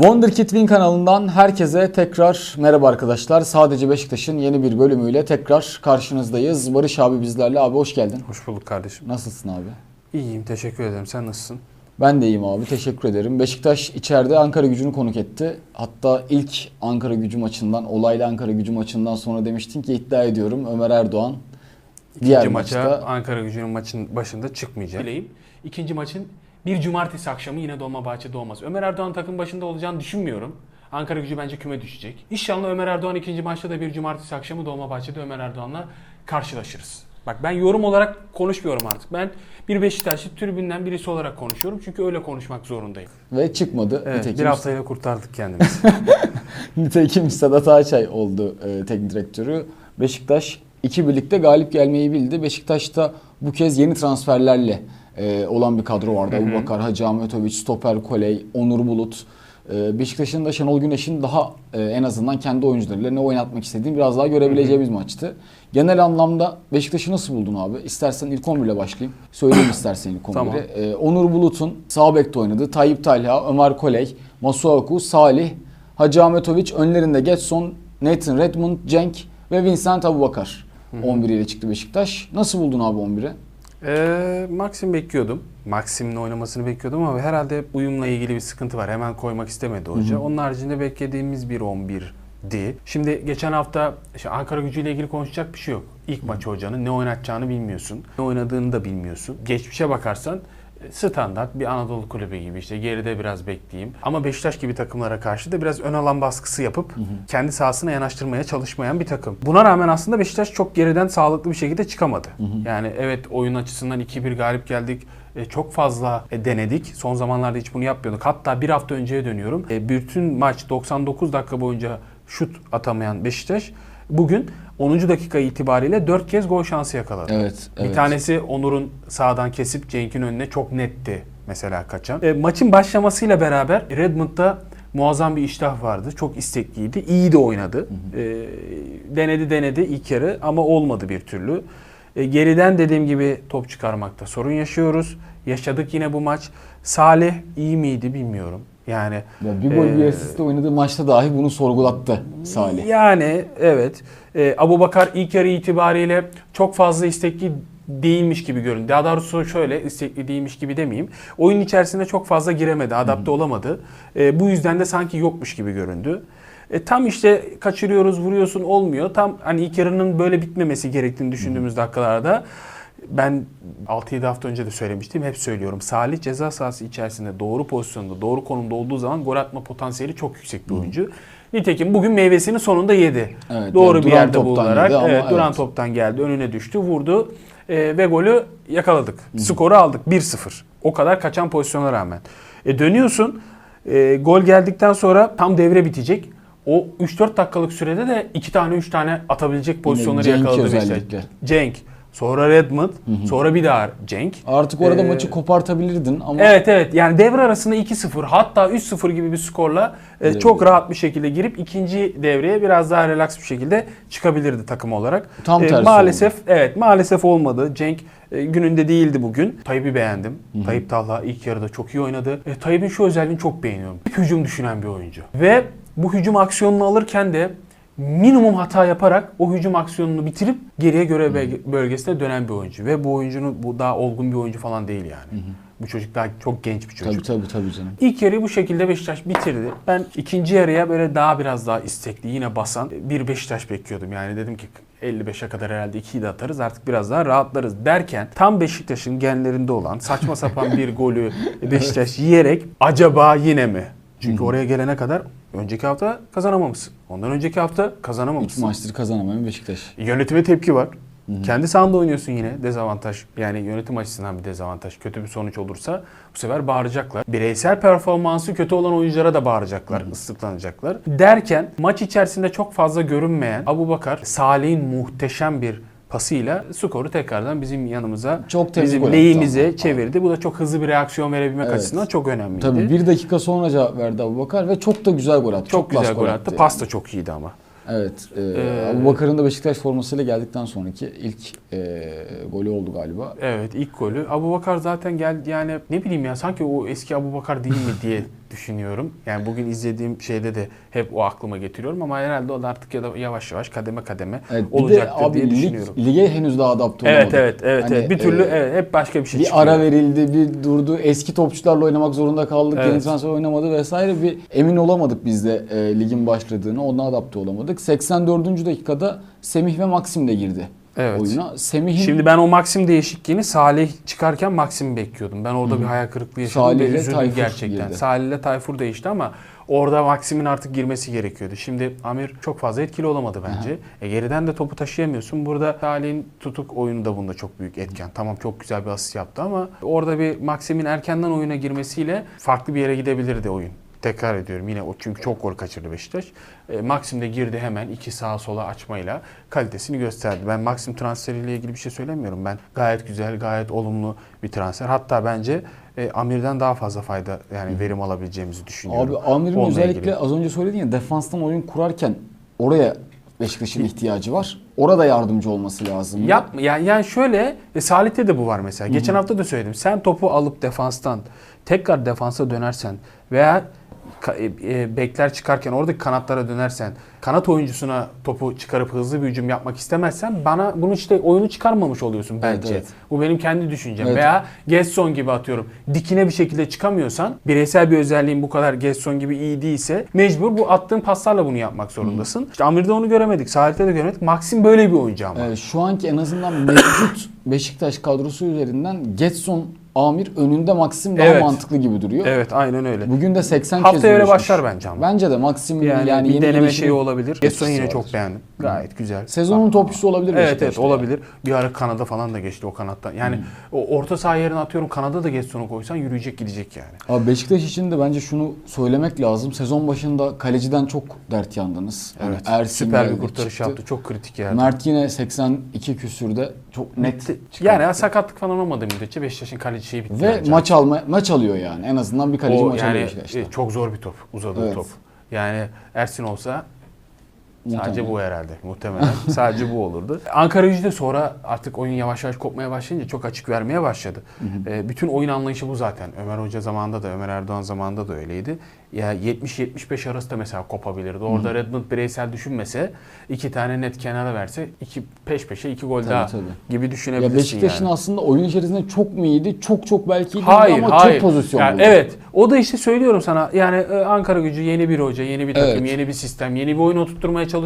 Wonderkid Win kanalından herkese tekrar merhaba arkadaşlar. Sadece Beşiktaş'ın yeni bir bölümüyle tekrar karşınızdayız. Barış abi bizlerle. Abi hoş geldin. Hoş bulduk kardeşim. Nasılsın abi? İyiyim, teşekkür ederim. Sen nasılsın? Ben de iyiyim abi. Teşekkür ederim. Beşiktaş içeride Ankara gücünü konuk etti. Hatta ilk Ankara gücü maçından, olaylı Ankara gücü maçından sonra demiştin ki iddia ediyorum Ömer Erdoğan diğer İkinci maça maçta Ankara gücünün maçın başında çıkmayacak. Bileyim. İkinci maçın bir cumartesi akşamı yine Dolmabahçe'de olmaz. Ömer Erdoğan takım başında olacağını düşünmüyorum. Ankara gücü bence küme düşecek. İnşallah Ömer Erdoğan ikinci maçta da bir cumartesi akşamı Dolmabahçe'de Ömer Erdoğan'la karşılaşırız. Bak ben yorum olarak konuşmuyorum artık. Ben bir Beşiktaşlı tribünden birisi olarak konuşuyorum. Çünkü öyle konuşmak zorundayım. ve çıkmadı. Evet, Nitekim, bir haftayla kurtardık kendimizi. nitekim Sedat Ağaçay oldu e, teknik direktörü. Beşiktaş iki birlikte galip gelmeyi bildi. Beşiktaş'ta bu kez yeni transferlerle e, olan bir kadro vardı. Hı hı. Abubakar, Hacı Ahmetoviç, Stoper Koley, Onur Bulut. E, Beşiktaş'ın da Şenol Güneş'in daha e, en azından kendi oyuncularıyla ne oynatmak istediğini biraz daha görebileceğimiz maçtı. Genel anlamda Beşiktaş'ı nasıl buldun abi? İstersen ilk 11 ile başlayayım. Söyleyeyim istersen ilk 11'i. Tamam. E, Onur Bulut'un sağ bekte oynadığı Tayyip Talha, Ömer Koley, Masuaku, Salih, Hacı Ahmetoviç, önlerinde Getson, Nathan Redmond, Cenk ve Vincent Abubakar. 11 ile çıktı Beşiktaş. Nasıl buldun abi 11'i? Ee, Maxim bekliyordum. Maxim'in oynamasını bekliyordum ama herhalde uyumla ilgili bir sıkıntı var. Hemen koymak istemedi hoca. Onun haricinde beklediğimiz bir 11'di. Şimdi geçen hafta işte Ankara gücüyle ilgili konuşacak bir şey yok. İlk maçı hocanın ne oynatacağını bilmiyorsun. Ne oynadığını da bilmiyorsun. Geçmişe bakarsan standart bir Anadolu kulübü gibi işte geride biraz bekleyeyim. Ama Beşiktaş gibi takımlara karşı da biraz ön alan baskısı yapıp kendi sahasına yanaştırmaya çalışmayan bir takım. Buna rağmen aslında Beşiktaş çok geriden sağlıklı bir şekilde çıkamadı. Yani evet oyun açısından 2-1 galip geldik. E, çok fazla e, denedik. Son zamanlarda hiç bunu yapmıyorduk. Hatta bir hafta önceye dönüyorum. E, bütün maç 99 dakika boyunca şut atamayan Beşiktaş bugün 10. dakika itibariyle 4 kez gol şansı yakaladı. Evet. Bir tanesi Onur'un sağdan kesip Cenk'in önüne çok netti mesela kaçan. E, maçın başlamasıyla beraber Redmond'da muazzam bir iştah vardı. Çok istekliydi. İyi de oynadı. E, denedi denedi ilk yarı ama olmadı bir türlü. E, geriden dediğim gibi top çıkarmakta sorun yaşıyoruz. Yaşadık yine bu maç. Salih iyi miydi bilmiyorum. Yani Ya bir gol bir Ee, asistle oynadığı maçta dahi bunu sorgulattı Salih. yani evet. Ee, Abu Bakar ilk yarı itibariyle çok fazla istekli değilmiş gibi göründü. Daha doğrusu şöyle istekli değilmiş gibi demeyeyim. Oyun içerisinde çok fazla giremedi, adapte olamadı. Ee, bu yüzden de sanki yokmuş gibi göründü. E, tam işte kaçırıyoruz, vuruyorsun olmuyor. Tam hani ilk yarının böyle bitmemesi gerektiğini düşündüğümüz dakikalarda ben 6-7 hafta önce de söylemiştim. Hep söylüyorum. Salih ceza sahası içerisinde doğru pozisyonda, doğru konumda olduğu zaman gol atma potansiyeli çok yüksek bir oyuncu. Nitekim bugün meyvesini sonunda yedi. Evet, doğru yani bir yerde bulunarak. ama evet, duran evet. toptan geldi, önüne düştü, vurdu e, ve golü yakaladık. Skoru aldık 1-0. O kadar kaçan pozisyona rağmen. E, dönüyorsun. e, gol geldikten sonra tam devre bitecek. O 3-4 dakikalık sürede de 2 tane 3 tane atabilecek pozisyonları Cenk'i yakaladı Beşiktaş. özellikle. Cenk, sonra Redmond, sonra bir daha Cenk. Artık orada Ee, maçı kopartabilirdin ama Evet evet yani devre arasında 2-0 hatta 3-0 gibi bir skorla e, çok rahat bir şekilde girip ikinci devreye biraz daha relax bir şekilde çıkabilirdi takım olarak. Tam E, tersi maalesef evet maalesef olmadı. Cenk e, gününde değildi bugün. Tayyip'i beğendim. Tayyip Talha ilk yarıda çok iyi oynadı. E, Tayyip'in şu özelliğini çok beğeniyorum. Hücum düşünen bir oyuncu. Ve bu hücum aksiyonunu alırken de minimum hata yaparak o hücum aksiyonunu bitirip geriye bölge- bölgesine dönen bir oyuncu. Ve bu oyuncunun bu daha olgun bir oyuncu falan değil yani. Bu çocuk daha çok genç bir çocuk. tabii tabii tabii canım. İlk yarıyı bu şekilde Beşiktaş bitirdi. Ben ikinci yarıya böyle daha biraz daha istekli, yine basan bir Beşiktaş bekliyordum. Yani dedim ki 55'e kadar herhalde 2'yi de atarız artık biraz daha rahatlarız derken tam Beşiktaş'ın genlerinde olan saçma sapan bir golü Beşiktaş yiyerek acaba yine mi? Çünkü oraya gelene kadar önceki hafta kazanamamışsın. Ondan önceki hafta İki kazanamamışsın. maçtır kazanamayan Beşiktaş. Yönetime tepki var. Kendi sahanda oynuyorsun yine dezavantaj. Yani yönetim açısından bir dezavantaj. Kötü bir sonuç olursa bu sefer bağıracaklar. Bireysel performansı kötü olan oyunculara da bağıracaklar, ıslıklanacaklar. Derken maç içerisinde çok fazla görünmeyen Abu Bakar, Salih'in muhteşem bir pasıyla skoru tekrardan bizim yanımıza, Çok bizim attı lehimize çevirdi. Bu da çok hızlı bir reaksiyon verebilmek Evet. açısından çok önemliydi. Tabii bir dakika sonra cevap verdi Abubakar ve çok da güzel gol attı. çok, klas güzel gol attı. yani. Pas da çok iyiydi ama. Evet. E, Ee, Abubakar'ın da Beşiktaş formasıyla geldikten sonraki ilk e, golü oldu galiba. Evet ilk golü. Abu Bakar zaten geldi yani ne bileyim ya sanki o eski Abu Bakar değil mi diye düşünüyorum. Yani bugün izlediğim şeyde de hep o aklıma getiriyorum ama herhalde o da artık ya da yavaş yavaş kademe kademe Evet, olacaktır abi diye lig, düşünüyorum. lige henüz daha adapte Evet olamadık. evet evet Hani, evet. Bir türlü e, evet, hep başka bir şey bir çıkıyor. ara verildi, bir durdu. Eski topçularla oynamak zorunda kaldık. Evet. Yeni transfer oynamadı vesaire. Bir emin olamadık biz de e, ligin başladığını. Ona adapte olamadık. 84. dakikada Semih ve Maxim de girdi Evet. oyuna. Semih'in Şimdi ben o Maxim değişikliğini Salih çıkarken Maxim'i bekliyordum. Ben orada bir hayal kırıklığı yaşadım Salih ve üzüldüm gerçekten. girdi. Salih ile Tayfur değişti ama orada Maxim'in artık girmesi gerekiyordu. Şimdi Amir çok fazla etkili olamadı bence. E, geriden de topu taşıyamıyorsun. Burada Salih'in tutuk oyunu da bunda çok büyük etken. Tamam çok güzel bir asist yaptı ama orada bir Maxim'in erkenden oyuna girmesiyle farklı bir yere gidebilirdi oyun. Tekrar ediyorum yine o çünkü çok gol kaçırdı Beşiktaş. E, Maxim de girdi hemen iki sağa sola açmayla kalitesini gösterdi. Ben Maxim transferiyle ilgili bir şey söylemiyorum. Ben gayet güzel, gayet olumlu bir transfer. Hatta bence e, Amir'den daha fazla fayda yani verim alabileceğimizi düşünüyorum. Abi Amir'in Onunla özellikle ilgili. az önce söyledin ya defanstan oyun kurarken oraya Beşiktaş'ın ihtiyacı var. Orada yardımcı olması lazım. Yapma. Yani, yani şöyle e, Salih'te de bu var mesela. Geçen hafta da söyledim. Sen topu alıp defanstan tekrar defansa dönersen veya bekler çıkarken oradaki kanatlara dönersen kanat oyuncusuna topu çıkarıp hızlı bir hücum yapmak istemezsen bana bunu işte oyunu çıkarmamış oluyorsun bence. evet. Bu benim kendi düşüncem. Evet. Veya Gesson gibi atıyorum. Dikine bir şekilde çıkamıyorsan bireysel bir özelliğin bu kadar Gesson gibi iyi değilse mecbur bu attığın paslarla bunu yapmak zorundasın. İşte Amir'de onu göremedik. Salih'te de göremedik. Maxim böyle bir oyuncu ama. Ee, şu anki en azından mevcut Beşiktaş kadrosu üzerinden Getson, Amir önünde Maxim daha Evet. mantıklı gibi duruyor. Evet aynen öyle. Bugün de 80 kez Haftaya öyle uğraşmış. başlar bence ama. Bence de Maxim Yani, yani, bir yeni deneme şeyi olabilir. Gesson yine etkisi çok beğendim. Gayet güzel. Sezonun topçusu olabilir Evet evet Beşiktaş'ta. olabilir. Bir ara Kanada falan da geçti o kanattan. Yani o orta saha yerine atıyorum Kanada da Gesson'u koysan yürüyecek gidecek yani. Abi Beşiktaş için de bence şunu söylemek lazım. Sezon başında kaleciden çok dert yandınız. Hani Evet. Ersin Süper bir geldi, kurtarış çıktı. yaptı. Çok kritik yerde. Mert yine 82 küsürde çok net yani ya sakatlık falan olmadığı müddetçe Beşiktaş'ın kaleci şeyi bitti. ve bence. maç alma maç alıyor yani. En azından bir kaleci o maç yani alıyor Beşiktaş'ta. e, çok zor bir top. Uzadığı Evet. top. Yani Ersin olsa Sadece Muhtemelen. bu herhalde muhtemelen. Sadece bu olurdu. Ankara gücü de sonra artık oyun yavaş yavaş kopmaya başlayınca çok açık vermeye başladı. Ee, bütün oyun anlayışı bu zaten. Ömer Hoca zamanında da Ömer Erdoğan zamanında da öyleydi. Ya 70-75 arası da mesela kopabilirdi. Orada Redmond bireysel düşünmese iki tane net kenara verse iki peş peşe iki gol Tabii, daha tabii. gibi düşünebilirsin Ya Beşiktaş'ın yani. aslında oyun içerisinde çok mu iyiydi? Çok çok belki iyiydi Hayır, ama hayır. çok pozisyon Yani buldu. Evet. O da işte söylüyorum sana. Yani e, Ankara gücü yeni bir hoca, yeni bir takım, Evet. yeni bir sistem, yeni bir oyun oturtmaya çalışıyor.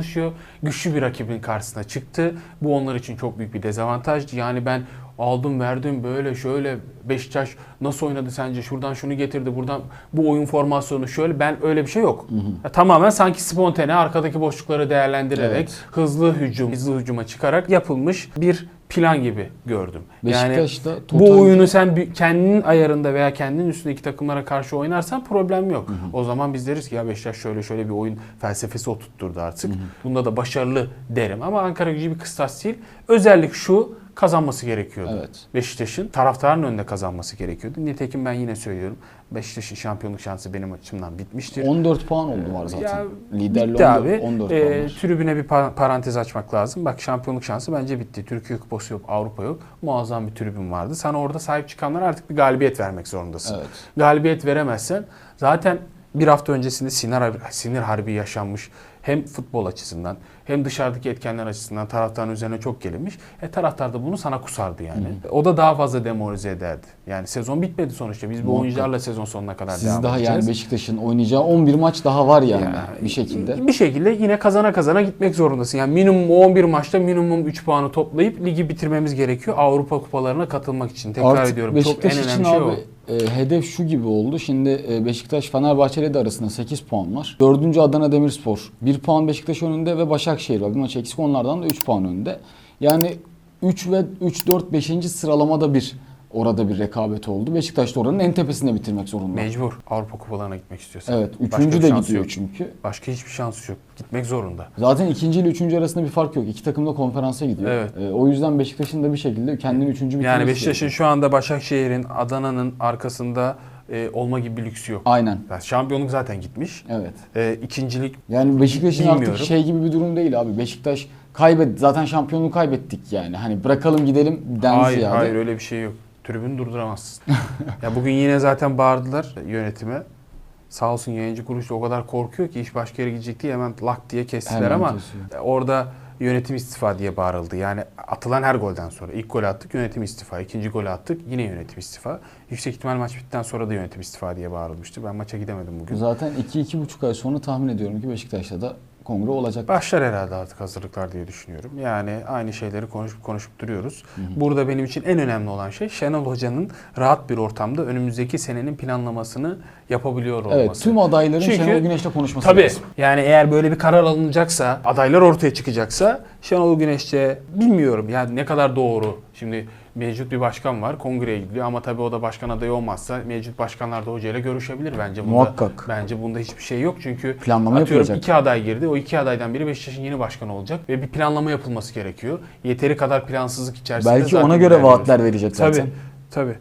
Güçlü bir rakibin karşısına çıktı. Bu onlar için çok büyük bir dezavantajdı. Yani ben aldım verdim böyle şöyle Beşiktaş nasıl oynadı sence? Şuradan şunu getirdi, buradan bu oyun formasyonu şöyle. Ben öyle bir şey yok. Ya, tamamen sanki spontane arkadaki boşlukları değerlendirerek Evet. hızlı hücum, hızlı hücuma çıkarak yapılmış bir plan gibi gördüm. Yani Beşiktaş'ta bu total- oyunu sen kendinin ayarında veya kendinin üstündeki takımlara karşı oynarsan problem yok. O zaman biz deriz ki ya Beşiktaş şöyle şöyle bir oyun felsefesi oturtturdu artık. Bunda da başarılı derim ama Ankara gücü bir kıstas değil. Özellik şu kazanması gerekiyordu. Evet. Beşiktaş'ın taraftarın önünde kazanması gerekiyordu. Nitekim ben yine söylüyorum. Beşiktaş'ın şampiyonluk şansı benim açımdan bitmiştir. 14 puan oldu var zaten. Ya, Liderle bitti 14, abi. 14 Ee, puan var. tribüne bir pa- parantez açmak lazım. Bak şampiyonluk şansı bence bitti. Türkiye Kupası yok, Avrupa yok. Muazzam bir tribün vardı. Sana orada sahip çıkanlara artık bir galibiyet vermek zorundasın. Evet. Galibiyet veremezsen zaten bir hafta öncesinde sinir, sinir harbi yaşanmış. Hem futbol açısından hem dışarıdaki etkenler açısından taraftarın üzerine çok gelinmiş. E taraftar da bunu sana kusardı yani. O da daha fazla demoralize ederdi. Yani sezon bitmedi sonuçta. Biz bu oyuncularla sezon sonuna kadar Siz devam daha edeceğiz. yani Beşiktaş'ın oynayacağı 11 maç daha var yani Ya, bir şekilde. Bir şekilde yine kazana kazana gitmek zorundasın. Yani minimum 11 maçta minimum 3 puanı toplayıp ligi bitirmemiz gerekiyor. Avrupa kupalarına katılmak için. Tekrar Artık ediyorum. Beşiktaş çok en önemli şey abi o. e, hedef şu gibi oldu. Şimdi e, Beşiktaş Fenerbahçe ile de arasında 8 puan var. 4. Adana Demirspor 1 puan Beşiktaş önünde ve Başakşehir var. Bir maç eksik onlardan da 3 puan önünde. Yani 3 ve 3 4 5. sıralamada bir orada bir rekabet oldu. Beşiktaş da oranın en tepesinde bitirmek zorunda. Mecbur Avrupa kupalarına gitmek istiyorsan. Evet, üçüncü de gidiyor yok. çünkü. Başka hiçbir şansı yok. Gitmek zorunda. Zaten ikinci ile üçüncü arasında bir fark yok. İki takım da konferansa gidiyor. Evet. E, o yüzden Beşiktaş'ın da bir şekilde kendini üçüncü bitirmesi Yani Beşiktaş'ın şu anda Başakşehir'in, Adana'nın arkasında e, olma gibi bir lüksü yok. Aynen. Yani şampiyonluk zaten gitmiş. Evet. E, ikincilik Yani Beşiktaş'ın artık Bilmiyorum. şey gibi bir durum değil abi. Beşiktaş kaybet zaten şampiyonluğu kaybettik yani. Hani bırakalım gidelim den hayır ziyade. hayır öyle bir şey yok. Tribünü durduramazsın. ya bugün yine zaten bağırdılar yönetime. Sağ olsun yayıncı kuruluş da o kadar korkuyor ki iş başka yere gidecek diye hemen lak diye kestiler Hemen ama kesiyor. e, orada yönetim istifa diye bağırıldı. Yani atılan her golden sonra ilk golü attık yönetim istifa, ikinci golü attık yine yönetim istifa. Yüksek ihtimal maç bittikten sonra da yönetim istifa diye bağırılmıştı. Ben maça gidemedim bugün. Zaten 2-2,5 ay sonra tahmin ediyorum ki Beşiktaş'ta da kongre olacak. Başlar herhalde artık hazırlıklar diye düşünüyorum. Yani aynı şeyleri konuşup konuşup duruyoruz. Burada benim için en önemli olan şey Şenol Hoca'nın rahat bir ortamda önümüzdeki senenin planlamasını yapabiliyor olması. Evet tüm adayların Çünkü- Şenol Güneş'le konuşması Tabii. lazım. Yani eğer böyle bir karar alınacaksa, adaylar ortaya çıkacaksa Şenol Güneş'te bilmiyorum yani ne kadar doğru. Şimdi mevcut bir başkan var, kongreye gidiyor ama tabii o da başkan adayı olmazsa mevcut başkanlar da hocayla görüşebilir bence. Bunda, Muhakkak. Bence bunda hiçbir şey yok çünkü Planlama atıyorum yapılacak. iki aday girdi. O iki adaydan biri Beşiktaş'ın yeni başkanı olacak ve bir planlama yapılması gerekiyor. Yeteri kadar plansızlık içerisinde Belki ona göre vaatler verecek zaten. Tabii. Tabii.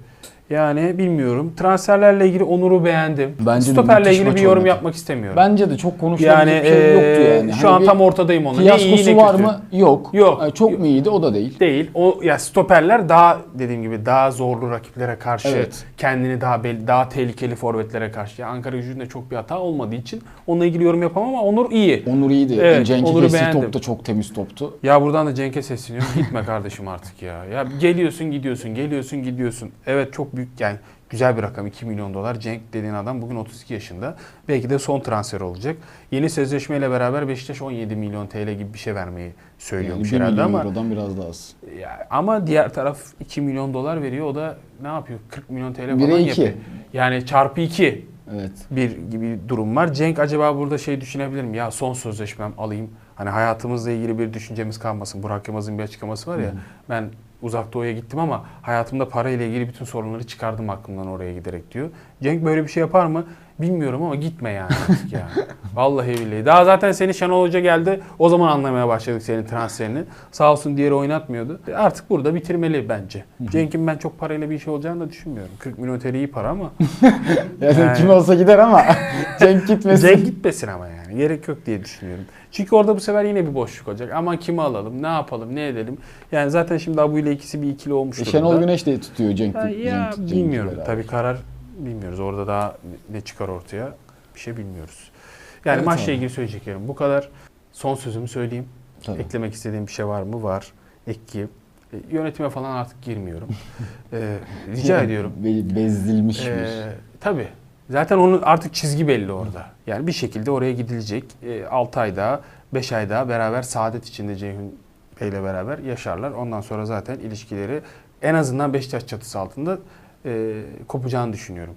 Yani bilmiyorum. Transferlerle ilgili Onur'u beğendim. Bence Stoperle ilgili bir yorum oynadı. yapmak istemiyorum. Bence de çok konuşulabilecek yani bir şey yoktu eee, yani. şu Hani an tam ortadayım onun. Ne iyi Fiyaskosu ne var kötü. mı? Yok. Yok. Yani çok Yok. mu iyiydi? O da değil. Değil. O ya stoperler daha dediğim gibi daha zorlu rakiplere karşı Evet. kendini daha belli, daha tehlikeli forvetlere karşı. Ya Ankara Gücü'nde çok bir hata olmadığı için onunla ilgili yorum yapamam ama Onur iyi. Onur iyiydi. Evet, Cenk'i Onur'u beğendim. top da çok temiz toptu. Ya buradan da Cenk'e sesleniyorum. Gitme kardeşim artık ya. Ya geliyorsun gidiyorsun, geliyorsun gidiyorsun. Evet çok büyük yani güzel bir rakam 2 milyon dolar. Cenk dediğin adam bugün 32 yaşında. Belki de son transfer olacak. Yeni sözleşmeyle beraber Beşiktaş 17 milyon TL gibi bir şey vermeyi Yani söylüyormuş 1 herhalde ama eurodan biraz daha az. ya, ama diğer taraf 2 milyon dolar veriyor. O da ne yapıyor? 40 milyon TL falan Bire iki. yapıyor. Yani çarpı 2 Evet. bir gibi durum var. Cenk acaba burada şey düşünebilir mi? Ya son sözleşmem alayım. Hani hayatımızla ilgili bir düşüncemiz kalmasın. Burak Yılmaz'ın bir açıklaması var ya. Ben uzak doğuya gittim ama hayatımda para ile ilgili bütün sorunları çıkardım aklımdan oraya giderek diyor. Cenk böyle bir şey yapar mı? Bilmiyorum ama gitme yani artık ya. Vallahi billahi. Daha zaten seni Şenol Hoca geldi. O zaman anlamaya başladık senin transferini. Sağ olsun diğeri oynatmıyordu. Artık burada bitirmeli bence. Cenk'in ben çok parayla bir şey olacağını da düşünmüyorum. 40 milyon TL iyi para ama Yani Yani- kim olsa gider ama Cenk gitmesin. Cenk gitmesin ama yani. Gerek yok diye düşünüyorum. Çünkü orada bu sefer yine bir boşluk olacak. Ama kimi alalım, ne yapalım, ne edelim. Yani zaten şimdi Abu ile ikisi bir ikili olmuş E, durumda. Şenol Güneş de tutuyor Cenk. Ya, Cenk- ya Cenk'i bilmiyorum. beraber. Tabii karar bilmiyoruz. Orada daha ne çıkar ortaya bir şey bilmiyoruz. Yani Evet maçla abi. ilgili söyleyeceklerim bu kadar. Son sözümü söyleyeyim. Tabii. Eklemek istediğim bir şey var mı? Var. Ekleyeyim. E, Yönetime falan artık girmiyorum. Ee, rica ediyorum. Be- Bezdilmiş Ee, bir. tabii. Zaten onun artık çizgi belli orada. Yani bir şekilde oraya gidilecek. 6 ay daha, 5 ay daha beraber saadet içinde Ceyhun Bey'le beraber yaşarlar. Ondan sonra zaten ilişkileri en azından Beşiktaş çatısı altında e, kopacağını düşünüyorum.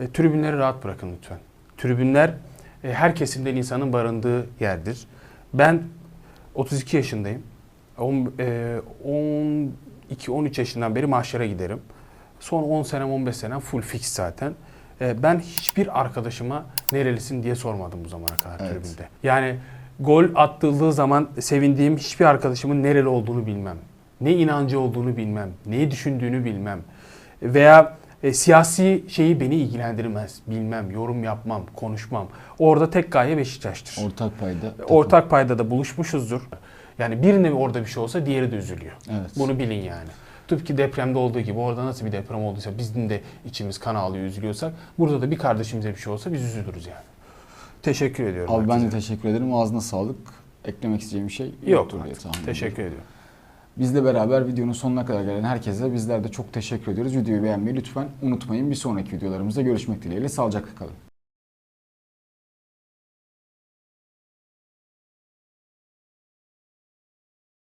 E, tribünleri rahat bırakın lütfen. Tribünler e, her kesimden insanın barındığı yerdir. Ben 32 yaşındayım. On- e, 12-13 yaşından beri maçlara giderim. Son 10 senem 15 senem full fix zaten. E, ben hiçbir arkadaşıma nerelisin diye sormadım bu zamana kadar Evet. tribünde. Yani gol attırıldığı zaman sevindiğim hiçbir arkadaşımın nereli olduğunu bilmem. Ne inancı olduğunu bilmem. Neyi düşündüğünü bilmem. Veya e, siyasi şeyi beni ilgilendirmez. Bilmem, yorum yapmam, konuşmam. Orada tek gaye Beşiktaş'tır. Ortak payda. Ortak payda da buluşmuşuzdur. Yani birine orada bir şey olsa diğeri de üzülüyor. Evet. Bunu bilin yani. Tıpkı depremde olduğu gibi orada nasıl bir deprem olduysa bizim de içimiz kan ağlıyor, üzülüyorsak burada da bir kardeşimize bir şey olsa biz üzülürüz yani. Teşekkür ediyorum. Abi ben de teşekkür ederim. Ağzına sağlık. Eklemek isteyeceğim bir şey Yok diye tahmin ediyorum. Teşekkür ediyorum. Bizle beraber videonun sonuna kadar gelen herkese bizler de çok teşekkür ediyoruz. Videoyu beğenmeyi lütfen unutmayın. Bir sonraki videolarımızda görüşmek dileğiyle. Sağlıcakla kalın.